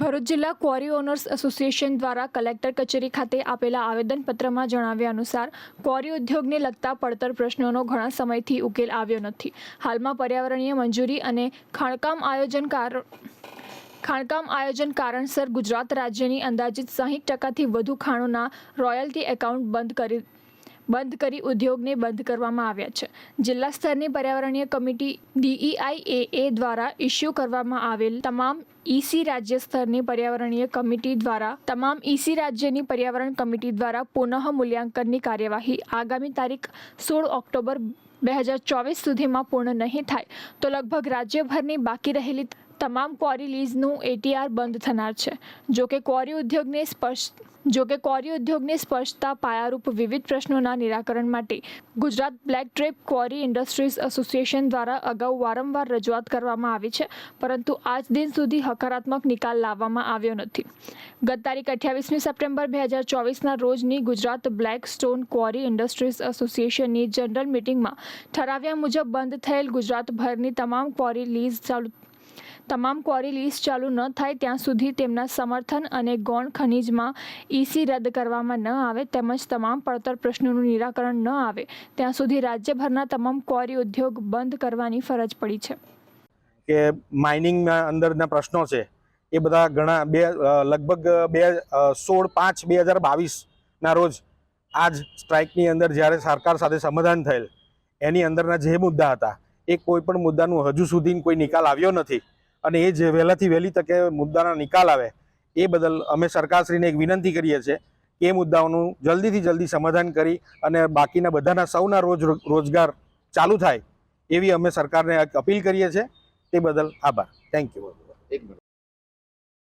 ભરૂચ જિલ્લા quarry owners association દ્વારા collector કચેરી ખાતે આપેલા આવેદનપત્રમાં જણાવ્યા અનુસાર, ક્વોરી ઉદ્યોગને લગતા પડતર પ્રશ્નોનો ઘણા સમયથી ઉકેલ આવ્યો નથી. હાલમાં પર્યાવરણીય મંજૂરી અને ખાણકામ આયોજન ખાણકામ આયોજન કારણસર ગુજરાત રાજ્યની અંદાજિત સાહીઠ ટકાથી વધુ ખાણોના રોયલ્ટી એકાઉન્ટ બંધ કરી બંધ કરી ઉદ્યોગને બંધ કરવામાં આવ્યા છે. જિલ્લા સ્તરની પર્યાવરણીય કમિટી ડીઈઆઈએએ દ્વારા ઇસ્યુ કરવામાં આવેલ તમામ ઈસી રાજ્ય સ્તરની પર્યાવરણીય કમિટી દ્વારા, તમામ ઈસી રાજ્યની પર્યાવરણ કમિટી દ્વારા પુનઃ મૂલ્યાંકનની કાર્યવાહી આગામી તારીખ સોળ ઓક્ટોબર બે હજાર ચોવીસ સુધીમાં પૂર્ણ નહીં થાય તો લગભગ રાજ્યભરની બાકી રહેલી તમામ ક્વોરી લીઝનું એટીઆર બંધ થનાર છે. જો કે ક્વોરી ઉદ્યોગને સ્પર્શ જો કે ક્વોરી ઉદ્યોગને સ્પર્શતા પાયારૂપ વિવિધ પ્રશ્નોના નિરાકરણ માટે Gujarat black trap quarry industries association દ્વારા અગાઉ વારંવાર રજૂઆત કરવામાં આવી છે, પરંતુ આજ દિન સુધી હકારાત્મક નિકાલ લાવવામાં આવ્યો નથી. ગત તારીખ અઠ્યાવીસમી સપ્ટેમ્બર બે હજાર ચોવીસના રોજની Gujarat black stone quarry industries એસોસિએશનની general મિટિંગમાં ઠરાવ્યા મુજબ બંધ થયેલ ગુજરાતભરની તમામ ક્વોરી લીઝ ચાલુ તમામ ક્વોરી લીઝ ચાલુ ન થાય ત્યાં સુધી તેમના સમર્થન અને ગૌણ ખનિજમાં ઈસી રદ કરવામાં ન આવે તેમજ તમામ પડતર પ્રશ્નોનું નિરાકરણ ન આવે ત્યાં સુધી રાજ્યભરના તમામ ક્વોરી ઉદ્યોગ બંધ કરવાની ફરજ પડી છે. કે માઇનિંગના અંદરના પ્રશ્નો છે, એ બધા ઘણા બે લગભગ બે સોળ પાંચ બે હજાર બાવીસના રોજ આ જ સ્ટ્રાઇકની અંદર જ્યારે સરકાર સાથે સમાધાન થયેલ, એની અંદરના જે મુદ્દા હતા, એ કોઈ પણ મુદ્દાનું હજુ સુધી કોઈ નિકાલ આવ્યો નથી. અને એ જે વહેલાથી વહેલી તકે મુદ્દાના નિકાલ આવે, એ બદલ અમે સરકારશ્રીને એક વિનંતી કરીએ છીએ કે એ મુદ્દાઓનું જલ્દીથી જલ્દી સમાધાન કરી અને બાકીના બધાના સૌના રોજ રોજગાર ચાલુ થાય એવી અમે સરકારને અપીલ કરીએ છીએ. તે બદલ આભાર. Thank you